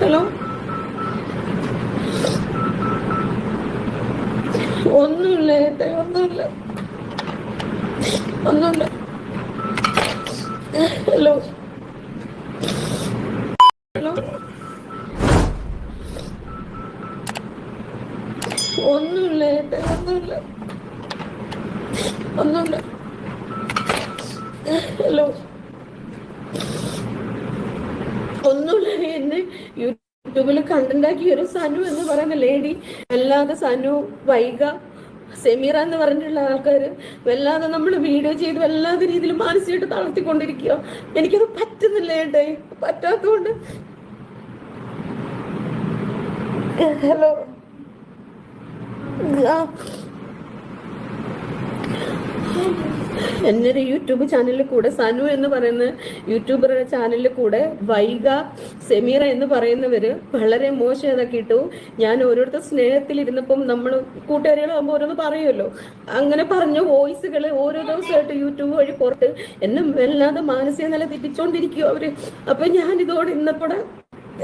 Hello? ഒന്നുമില്ല ഏട്ടൻ ഒന്നുമില്ല. ഒന്നുമില്ല. ഹലോ? ഹലോ? ഒന്നുമില്ല ഏട്ടൻ ഒന്നുമില്ല. ഒന്നുമില്ല. ഹലോ? ഒന്നുമില്ല യൂട്യൂബിൽ കണ്ടുണ്ടാക്കിയ ഒരു സനു എന്ന് പറയുന്ന ലേഡി അല്ലാതെ സനു വൈഗ സെമീറ എന്ന് പറഞ്ഞിട്ടുള്ള ആൾക്കാർ വല്ലാതെ നമ്മൾ വീഡിയോ ചെയ്ത് വല്ലാതെ രീതിയിൽ മാനസികമായിട്ട് തളർത്തിക്കൊണ്ടിരിക്കുക. എനിക്കത് പറ്റുന്നില്ല ഏട്ടേ പറ്റാത്തതുകൊണ്ട്. ഹലോ. ആ ഒരു യൂട്യൂബ് ചാനലിൽ കൂടെ സനു എന്ന് പറയുന്ന യൂട്യൂബറുടെ ചാനലിൽ കൂടെ വൈഗ സെമീറ എന്ന് പറയുന്നവര് വളരെ മോശം ഇതൊക്കെ ഇട്ടു. ഞാൻ ഓരോരുത്തർ സ്നേഹത്തിലിരുന്നപ്പം നമ്മൾ കൂട്ടുകാരികളാകുമ്പോൾ ഓരോന്ന് പറയുമല്ലോ അങ്ങനെ പറഞ്ഞ വോയിസുകൾ ഓരോ ദിവസമായിട്ട് യൂട്യൂബ് വഴി പുറത്ത്. എന്നെ വല്ലാതെ മാനസിക നില തെറ്റിച്ചോണ്ടിരിക്കും അവർ. അപ്പൊ ഞാൻ ഇതോടെ ഇന്നപ്പോടെ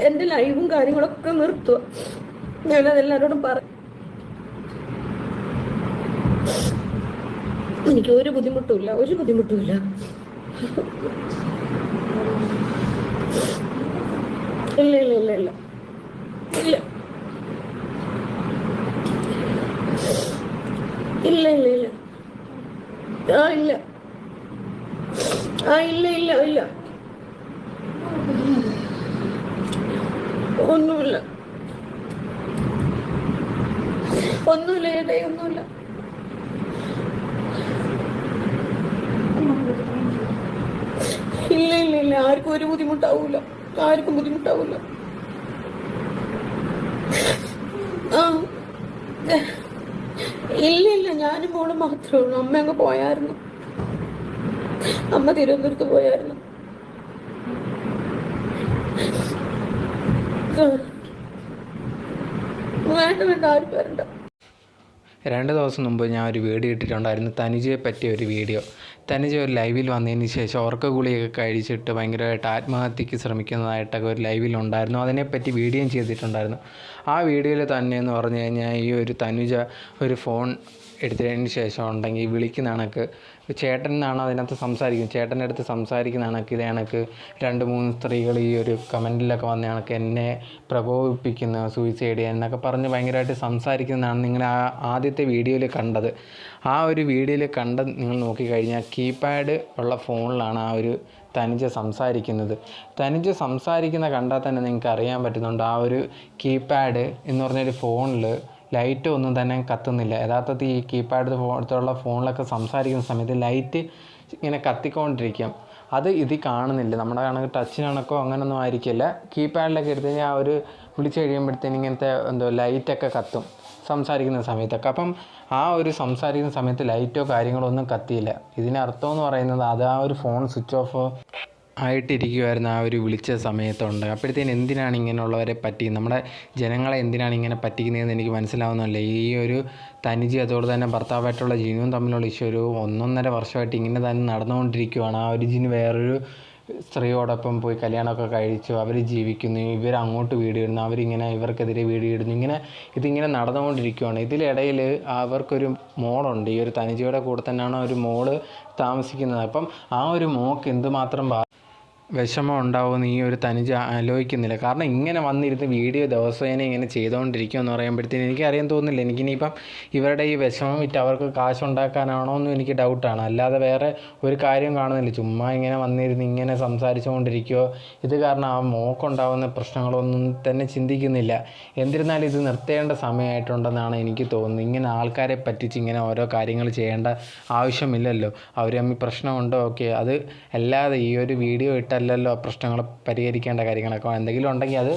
എന്റെ ലൈവും കാര്യങ്ങളൊക്കെ നിർത്തുക ഞാനത് എല്ലാവരോടും പറ എനിക്ക് ഒരു ബുദ്ധിമുട്ടുമില്ല ഒരു ബുദ്ധിമുട്ടുമില്ല. ഇല്ല ഇല്ല ഇല്ല ഇല്ല. ഇല്ല. ഇല്ല ഇല്ല ഇല്ല. ആ ഇല്ല. ആ ഇല്ല ഇല്ല ഇല്ല. ഒന്നുമില്ല. ഒന്നുമില്ല ഏട്ടേ ഒന്നുമില്ല ഇല്ല ഇല്ല ഇല്ല ആർക്കും ഒരു ബുദ്ധിമുട്ടാവൂല. ആർക്കും ബുദ്ധിമുട്ടാവൂല. ആ. ഇല്ല ഇല്ല. ഞാനും മോളും മാത്രമേ ഉള്ളൂ. അമ്മ അങ്ങ് പോയായിരുന്നു. അമ്മ തിരുവനന്തപുരത്ത് പോയായിരുന്നു. വേണ്ട വേണ്ട. ആരും വരണ്ട. രണ്ട് ദിവസം മുമ്പ് ഞാൻ ഒരു വീഡിയോ ഇട്ടിട്ടുണ്ടായിരുന്നു. തനുജയെ പറ്റിയ ഒരു വീഡിയോ. തനുജ ഒരു ലൈവിൽ വന്നതിന് ശേഷം ഉറക്ക ഗുളിയൊക്കെ കഴിച്ചിട്ട് ഭയങ്കരമായിട്ട് ആത്മഹത്യക്ക് ശ്രമിക്കുന്നതായിട്ടൊക്കെ ഒരു ലൈവിൽ ഉണ്ടായിരുന്നു. അതിനെപ്പറ്റി വീഡിയോയും ചെയ്തിട്ടുണ്ടായിരുന്നു. ആ വീഡിയോയിൽ തന്നെ എന്ന് പറഞ്ഞു കഴിഞ്ഞാൽ ഈ ഒരു തനുജ ഒരു ഫോൺ എടുത്തതിന് ശേഷം ഉണ്ടെങ്കിൽ വിളിക്കുന്ന കണക്ക് ചേട്ടൻ അതിനകത്ത് സംസാരിക്കുന്നത് ചേട്ടന്റെ അടുത്ത് സംസാരിക്കുന്ന കണക്ക് ഇതേ കണക്ക് രണ്ട് മൂന്ന് സ്ത്രീകൾ ഈ ഒരു കമന്റിലൊക്കെ വന്ന കണക്ക് എന്നെ പ്രകോപിപ്പിക്കുന്ന സൂയിസൈഡ് ചെയ്യാൻ എന്നൊക്കെ പറഞ്ഞ് ഭയങ്കരമായിട്ട് സംസാരിക്കുന്നതാണ് നിങ്ങൾ ആ ആദ്യത്തെ വീഡിയോയിൽ കണ്ടത്. ആ ഒരു വീഡിയോയിൽ കണ്ട നിങ്ങൾ നോക്കിക്കഴിഞ്ഞാൽ കീപാഡ് ഉള്ള ഫോണിലാണ് ആ ഒരു തനിച്ച് സംസാരിക്കുന്നത്. തനിച്ച് സംസാരിക്കുന്ന കണ്ടാൽ തന്നെ നിങ്ങൾക്ക് അറിയാൻ പറ്റുന്നുണ്ട് ആ ഒരു കീപാഡ് എന്ന് പറഞ്ഞൊരു ഫോണിൽ ലൈറ്റ് ഒന്നും തന്നെ കത്തുന്നില്ല. യഥാർത്ഥത്തിൽ ഈ കീപാഡ് ഫോണത്തുള്ള ഫോണിലൊക്കെ സംസാരിക്കുന്ന സമയത്ത് ലൈറ്റ് ഇങ്ങനെ കത്തിക്കൊണ്ടിരിക്കും. അത് ഇതിൽ കാണുന്നില്ല. നമ്മുടെ കണക്ക് ടച്ചിനണക്കോ അങ്ങനൊന്നും ആയിരിക്കില്ല. കീപാഡിലൊക്കെ എടുത്തു കഴിഞ്ഞാൽ ആ ഒരു വിളിച്ച് കഴിയുമ്പോഴത്തേന് ഇങ്ങനത്തെ എന്തോ ലൈറ്റൊക്കെ കത്തും. സംസാരിക്കുന്ന സമയത്തൊക്കെ. അപ്പം ആ ഒരു സംസാരിക്കുന്ന സമയത്ത് ലൈറ്റോ കാര്യങ്ങളോ ഒന്നും കത്തിയില്ല. ഇതിനർത്ഥം എന്ന് പറയുന്നത് അത് ആ ഒരു ഫോൺ സ്വിച്ച് ഓഫ് ആയിട്ടിരിക്കുമായിരുന്നു ആ ഒരു വിളിച്ച സമയത്തുണ്ട്. അപ്പോഴത്തേന് എന്തിനാണ് ഇങ്ങനെയുള്ളവരെ പറ്റി നമ്മുടെ ജനങ്ങളെ എന്തിനാണ് ഇങ്ങനെ പറ്റിക്കുന്നതെന്ന് എനിക്ക് മനസ്സിലാവുന്നില്ല. ഈ ഒരു തനിജി അതോടെ തന്നെ ഭർത്താവായിട്ടുള്ള ജിനുവും തമ്മിലുള്ള ഇഷ്യൂ ഒരു ഒന്നൊന്നര വർഷമായിട്ട് ഇങ്ങനെ തന്നെ നടന്നുകൊണ്ടിരിക്കുവാണ്. ആ ഒരു ജിനു വേറൊരു സ്ത്രീയോടൊപ്പം പോയി കല്യാണമൊക്കെ കഴിച്ചു അവർ ജീവിക്കുന്നു ഇവർ അങ്ങോട്ട് വീടിയിടുന്നു അവരിങ്ങനെ ഇവർക്കെതിരെ വീടിയിടുന്നു ഇങ്ങനെ ഇതിങ്ങനെ നടന്നുകൊണ്ടിരിക്കുകയാണ് ഇതിലിടയിൽ അവർക്കൊരു മോളുണ്ട് ഈ ഒരു തനിജയുടെ കൂടെ തന്നെയാണ് ഒരു മോൾ താമസിക്കുന്നത്. അപ്പം ആ ഒരു മോക്ക് എന്തുമാത്രം വിഷമം ഉണ്ടാവുമെന്ന് ഈ ഒരു തനിജ ആലോചിക്കുന്നില്ല. കാരണം ഇങ്ങനെ വന്നിരുന്ന് വീഡിയോ ദിവസേന ഇങ്ങനെ ചെയ്തുകൊണ്ടിരിക്കും എന്ന് പറയുമ്പോഴത്തേന് എനിക്ക് അറിയാൻ തോന്നുന്നില്ല. എനിക്കിനിയിപ്പം ഇവരുടെ ഈ വിഷമം വിറ്റ് അവർക്ക് കാശുണ്ടാക്കാനാണോ എന്നും എനിക്ക് ഡൗട്ടാണ്. അല്ലാതെ വേറെ ഒരു കാര്യം കാണുന്നില്ല. ചുമ്മാ ഇങ്ങനെ വന്നിരുന്ന് ഇങ്ങനെ സംസാരിച്ചുകൊണ്ടിരിക്കുകയോ ഇത് കാരണം ആ മോക്കുണ്ടാവുന്ന പ്രശ്നങ്ങളൊന്നും തന്നെ ചിന്തിക്കുന്നില്ല. എന്നിരുന്നാലും ഇത് നിർത്തേണ്ട സമയമായിട്ടുണ്ടെന്നാണ് എനിക്ക് തോന്നുന്നത്. ഇങ്ങനെ ആൾക്കാരെ പറ്റിച്ച് ഇങ്ങനെ ഓരോ കാര്യങ്ങൾ ചെയ്യേണ്ട ആവശ്യമില്ലല്ലോ. അവർ തമ്മിൽ പ്രശ്നമുണ്ടോ? ഓക്കെ. അത് അല്ലാതെ ഈ ഒരു വീഡിയോ ഇട്ടല്ലല്ലോ പ്രശ്നങ്ങൾ പരിഹരിക്കേണ്ട കാര്യങ്ങളൊക്കെ. എന്തെങ്കിലും ഉണ്ടെങ്കിൽ അത്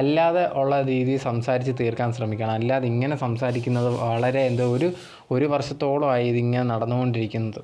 അല്ലാതെ ഉള്ള രീതിയിൽ സംസാരിച്ച് തീർക്കാൻ ശ്രമിക്കണം. അല്ലാതെ ഇങ്ങനെ സംസാരിക്കുന്നത് വളരെ എന്തോ ഒരു ഒരു വർഷത്തോളമായി ഇതിങ്ങനെ നടന്നുകൊണ്ടിരിക്കുന്നത്.